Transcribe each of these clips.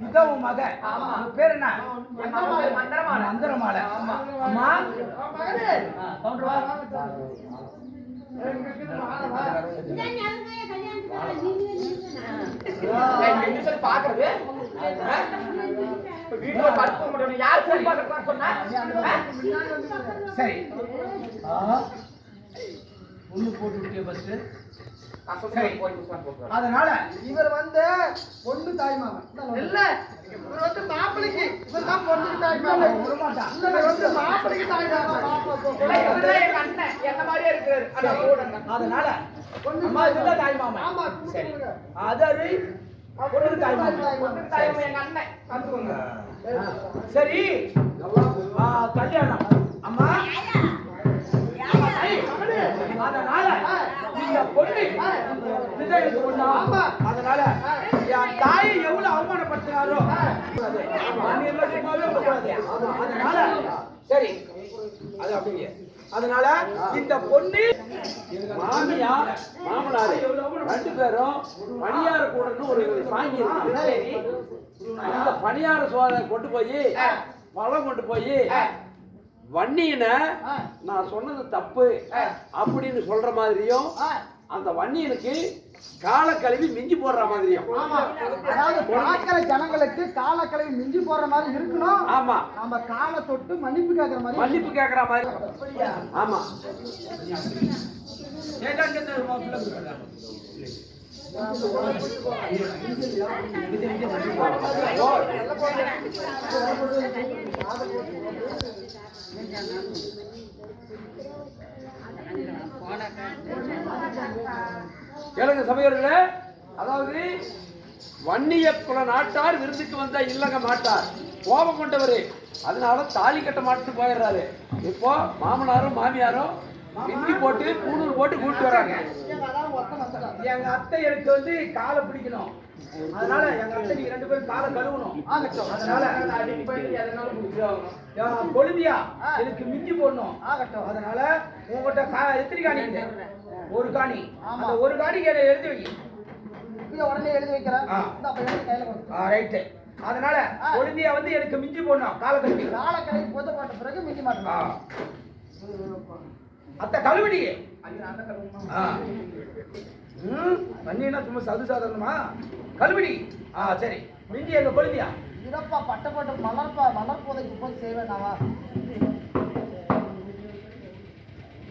இதுதான் உன் ஆமா. உன் பேர் என்ன? மந்திரமாலை. அம்மா. கவுண்டர் வா. பாக்குறது? சரி. ஒண்ணு போட்டு விட்டிய ஃபர்ஸ்ட் அதனால இவர் வந்து பொண்ணு தாய் மாமன் இல்ல இவர் வந்து மாப்பிளைக்கு. இவர் தான் பொண்ணுக்கு தாய் மாமன் விட மாட்டான் இல்ல இவர் வந்து மாப்பிளைக்கு தாய் மாமன் இல்லை, இவர்தான் எங்க அண்ணன். என்ன மாதிரியே இருக்கிறாரு. அதனால அம்மா இதுதான் தாய் மாமன் ஆமா சரி. அது அருவி பொண்ணுக்கு தாய் மாமன் பொண்ணுக்கு தாயம்மா எங்க அண்ணன். வந்துருங்க. சரி. கல்யாணம். அம்மா ஐய், மகனே, அதனால பொண்ணா? அதனால என் தாயை எவ்வளவு அவமானப்படுத்தினாரோ சும்மாவே அதனால சரி. அது அப்படிங்க அதனால இந்த பொண்ணு மாமியார் மாமனார் ரெண்டு பேரும் பணியார கூடன்னு ஒரு சாங்கி இருக்கு. இந்த பணியார சோழனை கொண்டு போய் பழம் கொண்டு போய் வன்னியனை நான் சொன்னது தப்பு அப்படின்னு சொல்ற மாதிரியும் அந்த வன்னியனுக்கு காலை கழுவி மிஞ்சி போடுற மாதிரியும். ஆமா. அதாவது பார்க்கிற ஜனங்களுக்கு காலக்கலை மிஞ்சி போற மாதிரி இருக்கணும். ஆமா. நம்ம காலை தொட்டு மன்னிப்பு கேட்கற மாதிரி மன்னிப்பு கேட்கற மாதிரி. ஆமா. கேளுங்க சபையோர்களே அதாவது வன்னிய குல நாட்டார் விருந்துக்கு வந்தா இல்லங்க மாட்டார். கோபம் கொண்டவர் அதனால தாலி கட்ட மாட்டு போயிடுறாரு. இப்போ மாமனாரும் மாமியாரும் மிந்தி போட்டு கூணூர் போட்டு கூட்டிட்டு வராங்க. எங்க அத்தை எனக்கு வந்து காலை பிடிக்கணும். அதனால எங்க அத்தை ரெண்டு பேரும் காலை கழுவணும். ஆகட்டும். அதனால. என் கொழுந்தியா எனக்கு மிஞ்சி போடணும். ஆகட்டும். அதனால உங்ககிட்ட கா- எத்தனை காணி? ஒரு காணி. அந்த ஒரு என்னை எழுதி வை? இதை உடனே எழுதி வைக்கிறேன். ரைட்டு அதனால கொழுந்தியா வந்து எனக்கு மிஞ்சி போடணும்? காலை கழுவி. காலக்கலை புத போட்ட பிறகு மிஞ்சி ஆ. மாட்டோம் அத்தை கழுவிடி. நான் பண்ணினா சும்மா சது சாதாரணமா? கழுவிடி. ஆ சரி. மிஞ்சி எங்க கொழுந்தியா? இதப்பா பட்டை போட்டு மலர்ப்பா மலர் போதைக்கு போய் செய்வேன் நாவா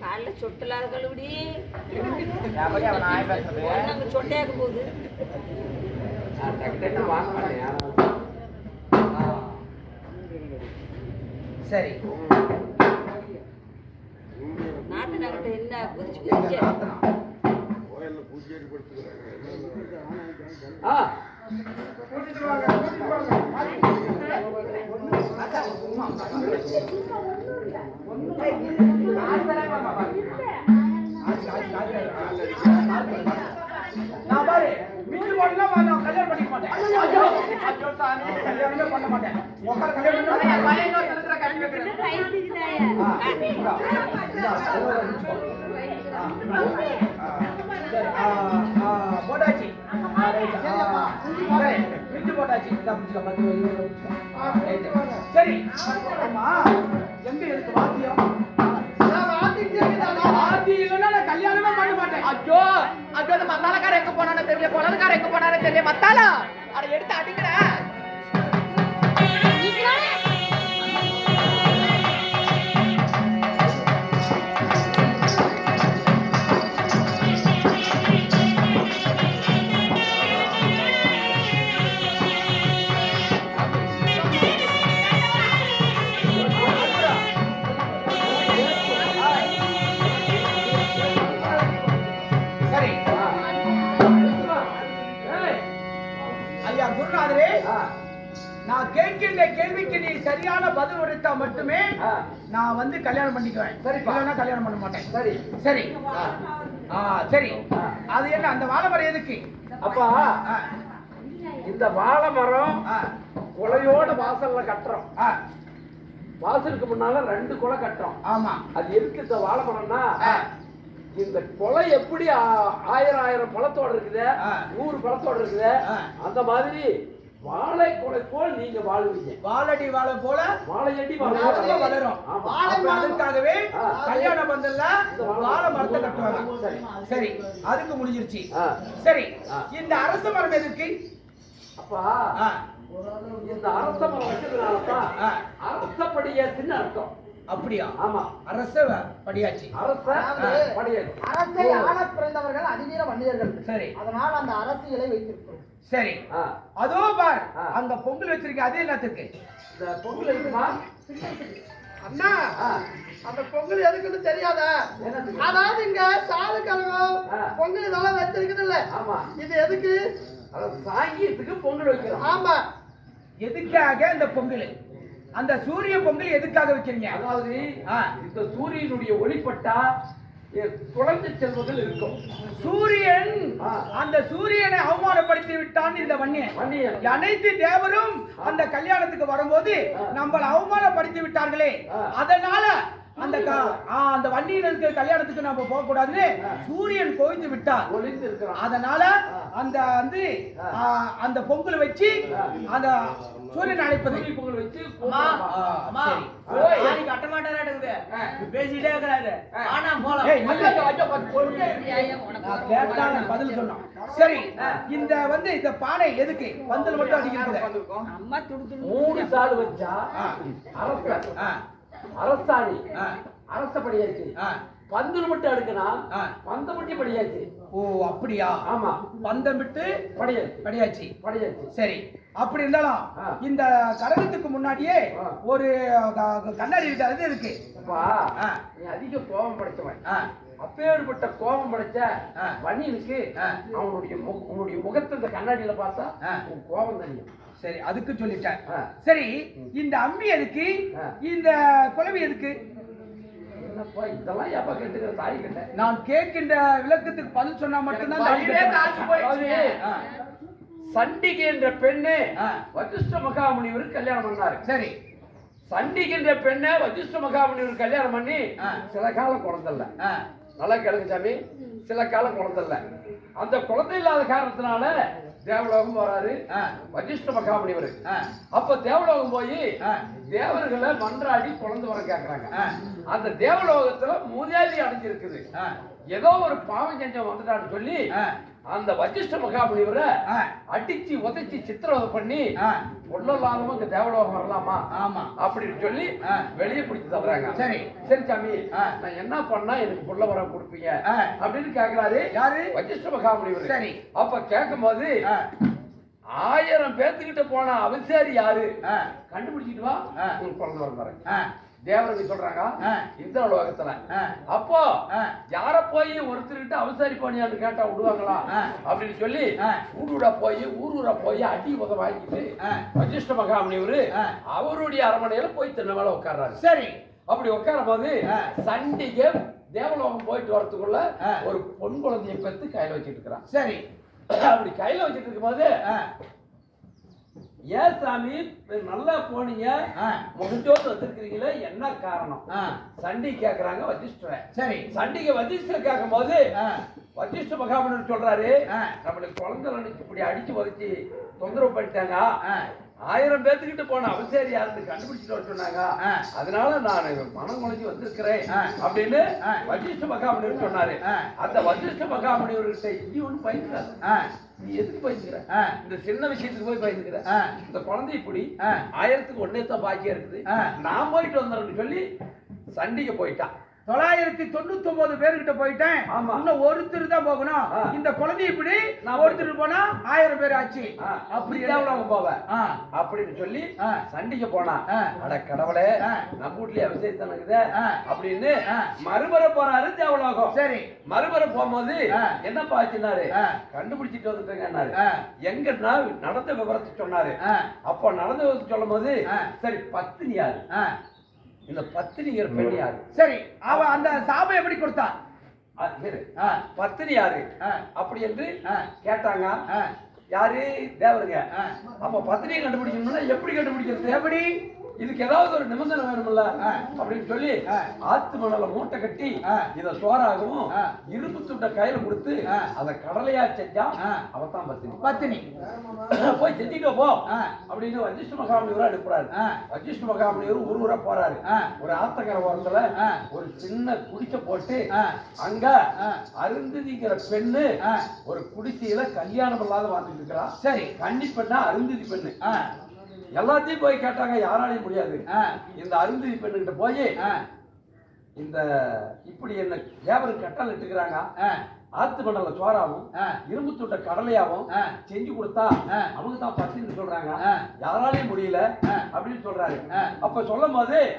காலைல சொட்டலாத கழுவுடி. எப்படி அவன் நாய் பேசுறது? நாங்க சொட்டையாக்க போகுது. சரி. நாட்டு நகட்ட என்ன குதிச்சு நாத்தனா ஆ. நான் பாரு மிஞ்சி போடலாம் நான் கல்யாணம் பண்ணிக்க மாட்டேன். ஐயோ, ஐயோ சாமி. கல்யாணமே பண்ண மாட்டேன். உட்கார கல்யாணம் பண்ண பையன் இன்னொரு இடத்துல கட்டி வைக்கிறேன். ஆ, சரி, மிஞ்சி போட்டாச்சு சரி அம்மா எங்க இருக்கு வாத்தியம் கல்யாணமே பண்ண மாட்டேன் ஐயோ ஐயோ அந்த எங்க போனானோ தெரியல குழந்தைக்காரன் எங்க போனானோ தெரியல மத்தாலா அதை எடுத்து அடிக்கிறேன் சரியான பதில் உரைத்தா மட்டுமே நான் வந்து கல்யாணம் பண்ணிக்குவேன். இல்லைன்னா கல்யாணம் பண்ண மாட்டேன். சரி. சரி. ஆ, சரி. அது என்ன அந்த வாழைமரம் எதுக்கு? அப்பா இந்த வாழை மரம் குலையோட வாசல்ல கட்டுறோம். வாசலுக்கு முன்னால ரெண்டு குலை கட்டுறோம். ஆமா. அது எதுக்கு இந்த வாழை மரம்னா. இந்த கொலை எப்படி ஆயிரம் ஆயிரம் பழத்தோட இருக்குது. நூறு பழத்தோட இருக்குது. அந்த மாதிரி வாழை கொலை போல் நீங்க வாழுவீங்க வாழடி வாழை போல வாழை அடி வளரும். வாழை. அதுக்காகவே ஆ. கல்யாண பந்தல்ல வாழை வாழை மரத்தை. கட்டுவாங்க சரி. சரி அதுக்கு முடிஞ்சிருச்சு. சரி. இந்த அரச மரம் எதுக்கு அப்பா இந்த அரச மரம் வச்சதுனாலதான் ஆ. அரசப்படியாச்சுன்னு அர்த்தம் அப்படியா ஆமா அரச படியாச்சு அரச அரசை ஆள பிறந்தவர்கள் அதிவீர வன்னியர்கள் சரி அதனால் அந்த அரசியலை வைத்திருக்கிறோம் சரி ஆ. அதோ பார். அங்க பொங்கல் வச்சிருக்க அதே என்னத்துக்கு இந்த பொங்கல் இருக்குமா அண்ணா. அந்த பொங்கல் எதுக்குன்னு தெரியாத? அதாவது இங்க சாது கழகம் ஆ. பொங்கல் இதெல்லாம் வச்சிருக்குது இல்ல இது எதுக்கு சாங்கியத்துக்கு பொங்கல் வைக்கிறோம் ஆமா எதுக்காக இந்த பொங்கல் அந்த சூரிய பொங்கல் எதுக்காக வைக்கிறீங்க அதாவது. இந்த சூரியனுடைய ஒளிப்பட்டா குழந்தை செல்வங்கள் இருக்கும் சூரியன். அந்த சூரியனை அவமானப்படுத்தி விட்டான் இந்த வன்னியன் அனைத்து தேவரும் அந்த கல்யாணத்துக்கு வரும்போது. நம்மள அவமானப்படுத்தி விட்டார்களே. அதனால அந்த அந்த வன்னியனுக்கு கல்யாணத்துக்கு நம்ம போக கூடாதுன்னு சூரியன் கோய்ந்து விட்டார் அதனால. அந்த வந்து அந்த பொங்கல் வச்சு. அந்த சூரியன் அழைப்பது பொங்கல் வச்சு. ஓய், ஆளு கட்ட மாட்டாராட்டுக்குது. பேசிட்டே இருக்கிறாரு. ஆனா போலாம். பதில் சொன்னோம் சரி இந்த வந்து இந்த பானை எதுக்கு? பந்தல் மட்டும் அடிக்கிறது அம்மா துடு துடு மூணு சாடு வச்சா. அரச அரசாணி ஆ, அரசப்படியாச்சு ஆ. பந்தல் மட்டும் அடுக்குனா ஆ. பந்தமட்டி படியாச்சு ஓ அப்படியா ஆமா பந்தம் விட்டு படியாச்சு படியாச்சு படியாச்சு சரி அப்படி இருந்தாலும். இந்த கரகத்துக்கு முன்னாடியே. ஒரு கண்ணாடி இருக்கு அது இருக்கு. நீ அதிக கோபம் படைச்சவன் அப்பேற்பட்ட கோபம் படைச்ச. வன்னியனுக்கு. அவனுடைய உன்னுடைய முகத்தை இந்த கண்ணாடியில பார்த்தா. உன் கோபம் தெரியும் சரி அதுக்கு சொல்லிட்டேன். சரி இந்த அம்மி எதுக்கு. இந்த குழவி எதுக்கு என்னப்பா இதெல்லாம் ஏப்பா கேட்டுக்கிற தாய் கிட்ட? நான் கேட்கின்ற விளக்கத்துக்கு பதில் சொன்னா மட்டும்தான் சண்டிகை என்ற பெண்ணு. வசிஷ்ட மகாமுனிவர் கல்யாணம் பண்ணாரு. சரி. சண்டிகை என்ற பெண்ணை வசிஷ்ட மகாமுனிவர் கல்யாணம் பண்ணி. சில காலம் குழந்தைல்ல. ஆ, நல்லா கேளுங்க சாமி. சில காலம் குழந்தைல்ல. அந்த குழந்தை இல்லாத காரணத்தினால தேவலோகம் போறாரு. மகாமுனிவர் ஆ, அப்ப தேவலோகம் போய். தேவர்களை மன்றாடி குழந்தை வர கேக்குறாங்க. ஆ. அந்த தேவலோகத்துல மூதேவி அடைஞ்சிருக்குது. ஏதோ ஒரு பாவம் செஞ்சவன் வந்துட்டான்னு சொல்லி அந்த வசிஷ்ட மகாமுனிவரை ஆ, அடிச்சு உதைச்சு சித்திரவதை பண்ணி உள்ளலாம இந்த தேவலோகம் வரலாமா? ஆமா. அப்படின்னு சொல்லி. வெளியே பிடிச்சு தள்ளுறாங்க சரி. சரி சாமி. நான் என்ன பண்ணா எனக்கு புள்ள வர கொடுப்பீங்க. அப்படின்னு கேக்குறாரு யாரு? வசிஷ்ட மகாமுனிவர். சரி. அப்ப கேட்கும் போது ஆயிரம் பேத்துக்கிட்ட போன அவசியாரி யாரு? கண்டுபிடிச்சிட்டு வா. உங்களுக்கு குழந்தை வர தேவரவி சொல்றாங்க. இந்த லோகத்துல ஆ. அப்போ. யார போய் ஒருத்தர்கிட்ட அவசாரி பண்ணியான்னு கேட்டா விடுவாங்களா. அப்படின்னு சொல்லி ஆ. ஊர் ஊரா போய் ஊர் ஊரா போய் அடி உத வாங்கிட்டு மகாமுனிவரு ஆ. அவருடைய அரமனையில போய் மேல உட்கார்றாரு சரி அப்படி உட்காரும் போது. சண்டிகை தேவலோகம் போயிட்டு வரதுக்குள்ள ஆ. ஒரு பொன் குழந்தைய பெத்து கையில வச்சிட்டு இருக்கிறான் சரி அப்படி கையில வச்சிட்டு இருக்கும்போது ஆ, ஏன் சாமி நல்லா போனீங்க. முகஞ்சோடு வந்திருக்கிறீங்களே என்ன காரணம்? சண்டி கேக்குறாங்க வசிஷ்டரை சரி. சண்டிகை வசிஷ்டர் கேட்கும் போது வசிஷ்ட மகாமுனர் சொல்றாரு. நம்மளுக்கு குழந்தை இப்படி அடிச்சு உதச்சி தொந்தரவு பண்ணிட்டாங்க. ஆயிரம் பேத்துக்கிட்ட போன அவசேரி யாருன்னு கண்டுபிடிச்சிட்டு சொன்னாங்க. அதனால நான் மனம் குழஞ்சி வந்திருக்கிறேன். அப்படின்னு. வசிஷ்ட மகாமுனிவர் சொன்னாரு. அந்த வசிஷ்ட மகாமுனிவர்கிட்ட இனி ஒண்ணு பயந்துக்காது நீ எதுக்கு பயந்துக்கிற இந்த சின்ன விஷயத்துக்கு போய் பயந்துக்கிற. இந்த குழந்தை இப்படி. ஆயிரத்துக்கு ஒன்னே தான் பாக்கியம் இருக்குது. நான் போயிட்டு வந்துடுறேன்னு சொல்லி சண்டிகை போயிட்டான் தொள்ளாயிரத்தி தொண்ணூத்தி ஒன்பது பேர்கிட்ட போயிட்டேன். இன்னும் ஒருத்தர் தான் போகணும். இந்த குழந்தை இப்படி நான் ஒருத்தர் போனா ஆயிரம் பேர் ஆச்சு அப்படி அப்படி தேவலாம் போவ ஆ அப்படின்னு சொல்லி. சண்டிக்கு போனா. அட கடவுளே. நம்ம வீட்லயே விசேஷம் இருக்குது. அப்படின்னு ஆ. மறுபுற போறாரு தேவலோகம் சரி மறுபுற போகும்போது ஆச்சுனாரு ஆ. கண்டுபிடிச்சிட்டு வந்துட்டேங்கன்னாரு ஆ. எங்கன்னா நடந்த விவரத்தை சொன்னாரு. அப்போ நடந்த விவரத்தை சொல்லும் போது. சரி பத்தினி யாரு. இந்த பத்தினிங்கிற பெண் யாரு சரி அவ அந்த சாபம் எப்படி கொடுத்தா. பத்தினி யாரு ஆ. அப்படி என்று ஆ. கேட்டாங்க ஆ. யாரு தேவருங்க ஆ. அப்ப பத்தினியை கண்டுபிடிக்கணும்னா எப்படி கண்டுபிடிக்கிறது எப்படி இதுக்கு ஏதாவது ஒரு நிபந்தனை வேணும்ல. அப்படின்னு சொல்லி. ஆத்து மணல மூட்டை கட்டி. இத சோறாகவும். இரும்பு துண்டை கையில கொடுத்து. அத கடலையா செஞ்சா ஆ. அவதான் பத்தினி பத்தினி போய் செஞ்சுட்டு போ. அப்படின்னு வஜிஷ்ட மகாமுனிவரா அனுப்புறாரு ஆ. வஜிஷ்ட மகாமுனிவர் ஊர் போறாரு. ஒரு ஆத்தக்கரை ஓரத்துல. ஒரு சின்ன குடிசை போட்டு. அங்க. அருந்ததிங்கிற பெண்ணு. ஒரு குடிசையில கல்யாணம் இல்லாத வாழ்ந்துட்டு இருக்கிறா சரி கன்னி பெண்ணா அருந்ததி பெண்ணு. எல்லாத்தையும் போய் கேட்டாங்க யாராலையும் முடியாது. இந்த அருந்ததி பெண்ணுகிட்ட போய். இந்த இப்படி என்ன தேவருக்கு கட்டல் இட்டுக்கிறாங்க. ஆத்து மண்டல சோறாவும். இரும்பு துண்ட கடலையாவும். செஞ்சு கொடுத்தா. அவங்க தான் பத்தின்னு சொல்றாங்க. யாராலையும் முடியல. அப்படின்னு சொல்றாரு. அப்ப சொல்லும் போது.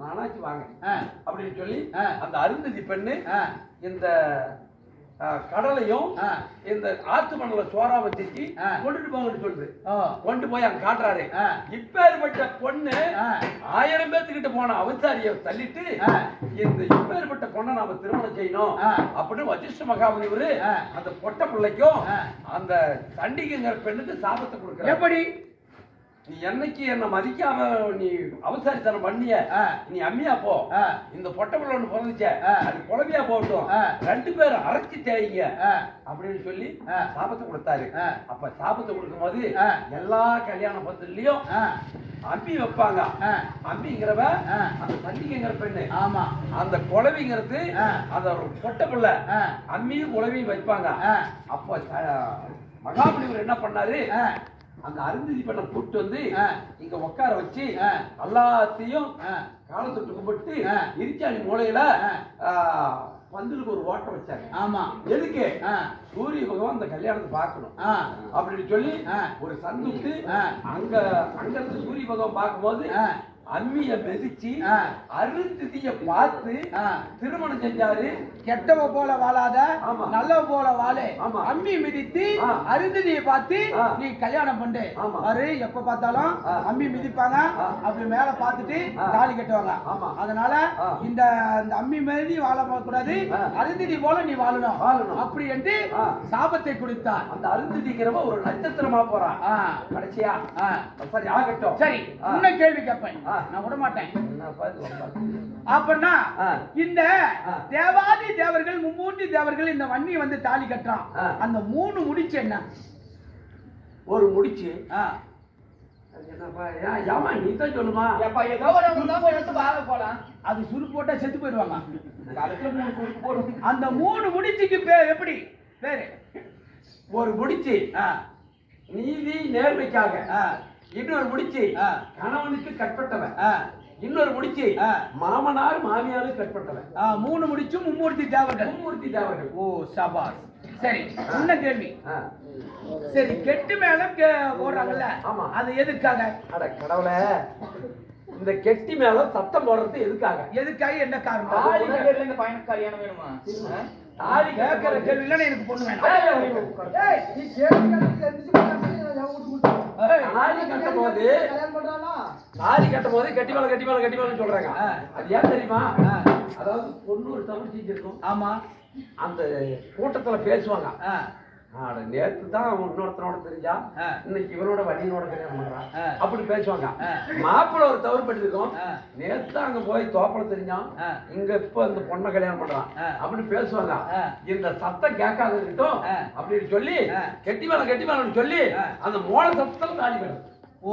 நானாச்சு வாங்க. அப்படின்னு சொல்லி. அந்த அருந்ததி பெண்ணு. இந்த கடலையும். இந்த ஆத்து மண்டல சோறா வச்சு ஆ. கொண்டுட்டு போங்கன்னு சொல்லுது. கொண்டு போய் அங்க காட்டுறாரு. இப்பேற்பட்ட பொண்ணு. ஆயிரம் பேத்துக்கிட்ட போன அவசாரிய தள்ளிட்டு. இந்த இப்பேற்பட்ட பொண்ணை நாம திருமணம் செய்யணும். அப்படின்னு வசிஷ்ட மகாமுனிவரு. அந்த பொட்ட பிள்ளைக்கும். அந்த சண்டிகைங்கிற பெண்ணுக்கு சாபத்தை கொடுக்குற எப்படி நீ என்னைக்கு என்ன மதிக்காம நீ அவசாரித்தனம் பண்ணிய. நீ அம்மியா போ. இந்த பொட்ட பிள்ளை ஒண்ணு பிறந்துச்ச. அது குழந்தையா போகட்டும். ரெண்டு பேரும் அரைச்சி தேய்ங்க ஆ. அப்படின்னு சொல்லி. சாபத்தை கொடுத்தாரு. அப்ப சாபத்தை கொடுக்கும்போது. எல்லா கல்யாண பத்திரிலையும். அம்பி வைப்பாங்க. அம்பிங்கிறவ. அந்த சண்டிகைங்கிற பெண்ணு ஆமா அந்த குழவிங்கிறது. அந்த பொட்ட பிள்ளை. அம்மியும் குழவியும் வைப்பாங்க. அப்போ மகாபலிவர் என்ன பண்ணாரு அந்த அருந்ததி பெண்ணை கூப்பிட்டு வந்து. இங்க உட்கார வச்சு. எல்லாத்தையும் ஆ. காலத்தொட்டு கும்பிட்டு. இருச்சாணி மூலையில பந்தலுக்கு ஒரு ஓட்டம் வச்சாரு ஆமா எதுக்கு. சூரிய பகவான் அந்த கல்யாணத்தை பார்க்கணும். அப்படின்னு சொல்லி. ஒரு சந்துக்கு ஆ. அங்க அங்க இருந்து சூரிய பகவான் பார்க்கும்போது. அம்மிய மிதிச்சு. அருந்ததிய பார்த்து. திருமணம் செஞ்சாரு கெட்டவ போல வாழாத. நல்லவ போல வாழு. அம்மி மிதித்து. அருந்ததியை பார்த்து. நீ கல்யாணம் பண்ணு. பாரு எப்ப பார்த்தாலும். அம்மி மிதிப்பாங்க. அப்படி மேல பார்த்துட்டு. தாலி கட்டுவாங்க. அதனால. இந்த இந்த அம்மி மீறி வாழ கூடாது. அருந்ததி போல நீ வாழணும். அப்படி என்று. சாபத்தை கொடுத்தார் அந்த அருந்ததிங்கிறவ ஒரு நட்சத்திரமா போறான். கடைசியா. சரி ஆகட்டும் சரி. இன்னும் கேள்வி கேட்பேன். நான் விட மாட்டேன். அப்படின்னா ஆ. இந்த ஆ. தேவாதி தேவர்கள் மும்மூர்த்தி தேவர்கள் இந்த வன்னி வந்து தாலி கட்டுறான் ஆ. அந்த மூணு முடிச்சு என்ன ஒரு முடிச்சு ஆ. அது சுருக்கு போட்டா செத்து போயிடுவாங்க அந்த மூணு முடிச்சுக்கு பேர் எப்படி பேரு ஒரு முடிச்சு ஆ. நீதி நேர்மைக்காக ஆ. இன்னொரு முடிச்சு. ஆ. கணவனுக்கு கட்பட்டவன் ஆ. இன்னொரு முடிச்சு. ஆ. மாமனார் மாமியாருக்கு கட்பட்டவன் ஆ, மூணு முடிச்சும் மும்மூர்த்தி தேவர்கள். மூர்த்தி தேவர்கள். ஓ சபாஸ். சரி என்ன கேள்வி. ஆ. சரி கெட்டு மேல கே- போடுறாங்கல்ல ஆமா. அது எதுக்காக? அட கடவுளே. இந்த கெட்டி மேல சத்தம் போடுறது எதுக்காக? எதுக்காக என்ன காரணம்? தாலி இந்த பையனுக்கு கல்யாணம் வேணுமா? தாலி கேட்கிற கேள்வி இல்லைன்னா எனக்கு பொண்ணு வேணும். நீ கேள்வி கேட்டதுக்கு தாலி கட்டும் போது? தாலி கட்டும் போது கட்டி மேல கட்டி மேல கட்டி மேல சொல்றாங்க. அது ஏன் தெரியுமா. அதாவது பொண்ணு ஒரு தமிழ் செஞ்சிருக்கும் ஆமா அந்த கூட்டத்துல பேசுவாங்க நேத்து தான் இன்னொருத்தனோட தெரிஞ்சா. இன்னைக்கு இவனோட வடினோட கல்யாணம் பண்றான். அப்படி பேசுவாங்க. மாப்பிள்ளை ஒரு தவறு பண்ணிருக்கோம். நேத்து தான் அங்க போய் தோப்பல தெரிஞ்சான். இங்க இப்ப இந்த பொண்ணை கல்யாணம் பண்றான். அப்படி பேசுவாங்க. இந்த சத்தம் கேட்காத இருக்கட்டும். அப்படின்னு சொல்லி. கெட்டி மேல கெட்டி மேலன்னு சொல்லி. அந்த மோள சத்தத்துல தாலி கட்டும் ஓ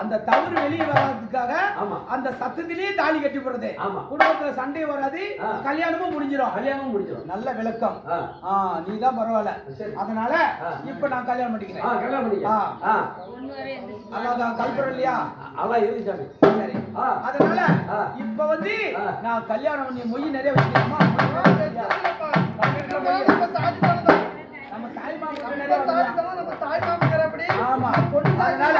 அந்த தவறு வெளியே வராததுக்காக ஆமா. அந்த சத்தத்திலேயே தாலி கட்டி போடுறது ஆமா. குடும்பத்துல சண்டை வராது. கல்யாணமும் முடிஞ்சிடும் கல்யாணம் முடிச்சிடும் நல்ல விளக்கம் நீ தான் பரவாயில்ல சரி. அதனால. இப்ப நான் கல்யாணம் பண்ணிக்கிறேன் கல்யாணம் பண்ணிக்க ஆ. ஆ ஒண்ணு வரை எந்திரிச்சு அதான் கல்புரம் இல்லையா அதான் இருக்கு சாமி சரி. அதனால. இப்ப வந்து. நான் கல்யாணம் பண்ணி மொய் நிறைய வச்சுக்கலாமா நம்ம தாய் மாமா நிறைய வைக்கலாம். ஆமா. அதனால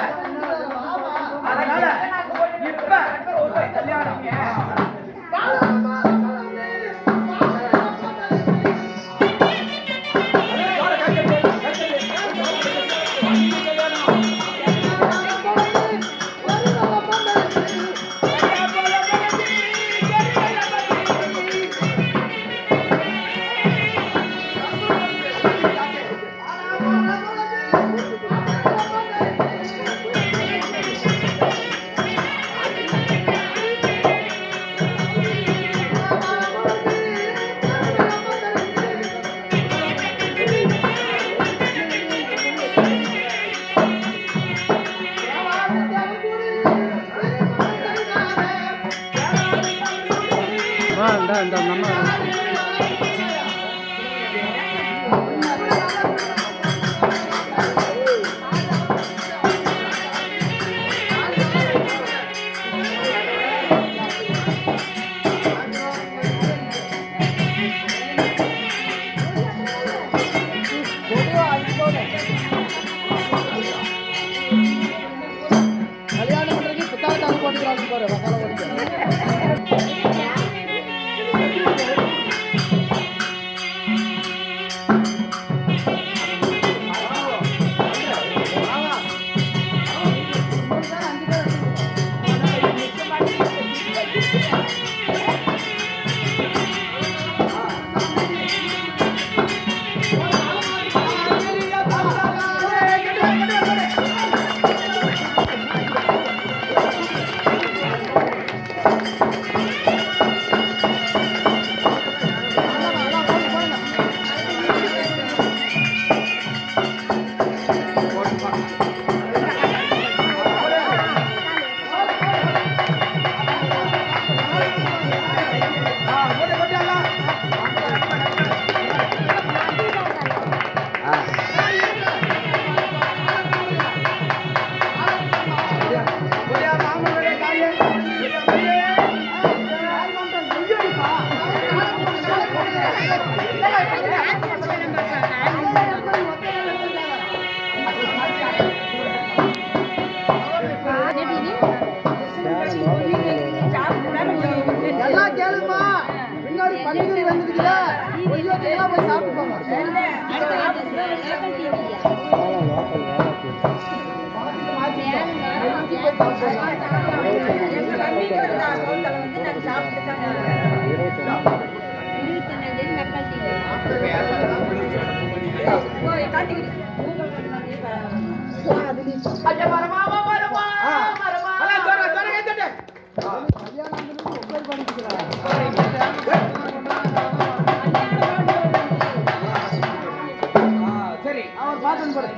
சரி. அவர் பாட்டு போடு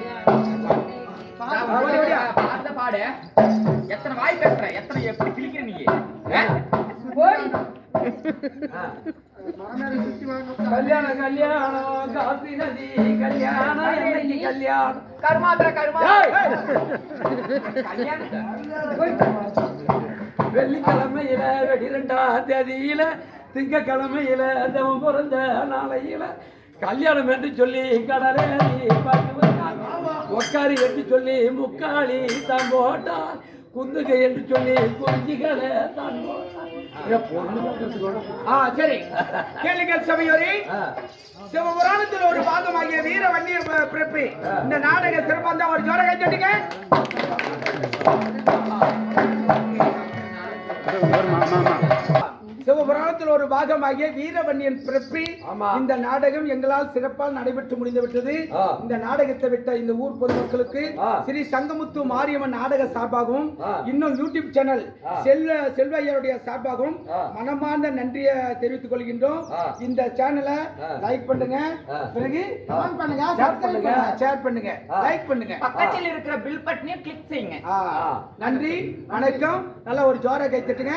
நான் ஓடி ஓடி பாடுற பாடு எத்தனை வாய் பேசுற எத்தனை எப்படி கிழிக்கிற நீ ஆ? ஆ. கல்யாணம் கல்யாணம் காசி நதி கல்யாணம் என்னைக்கு கல்யாணம். கருமாத்திர கருமாத்திர ஏய்! கல்யாணம் வெள்ளிக்கிழமையில வெடிரெண்டாம் தேதியில திங்கக்கிழமையில தவம் பிறந்த நாளையில கல்யாணம் என்று சொல்லி கடலே பார்த்து. ஒக்காரி என்று சொல்லி முக்காளி தான் போட்டான். குந்துகை என்று சொல்லி குறிஞ்சிகளை தான் போட்டான். சரி. கேளுங்கள் சபையோரே. சிவபுராணத்தில் ஒரு பாகமாகிய வீர வன்னிய பிறப்பு. இந்த நாடக சிறப்பாக ஒரு ஜோர கைத்தட்டுங்க தவத்தில் ஒரு பாகமாகிய வீரவன்னியன் பிறப்பி. இந்த நாடகம் எங்களால் சிறப்பாக நடைபெற்று முடிந்து விட்டது. இந்த நாடகத்தை விட்ட இந்த ஊர் பொதுமக்களுக்கு. ஸ்ரீ சங்கமுத்து மாரியம்மன் நாடக சார்பாகவும். இன்னும் யூடியூப் சேனல். செல்வ செல்வையருடைய சார்பாகவும். மனமார்ந்த நன்றியை தெரிவித்துக் கொள்கின்றோம். இந்த சேனலை. லைக் பண்ணுங்க. பிறகு கமெண்ட் பண்ணுங்க ஷேர் பண்ணுங்க ஷேர் பண்ணுங்க. லைக் பண்ணுங்க பக்கத்தில் இருக்கிற பில் பட்டனையும் கிளிக் செய்யுங்க. நன்றி வணக்கம் நல்ல ஒரு ஜோர கை தட்டுங்க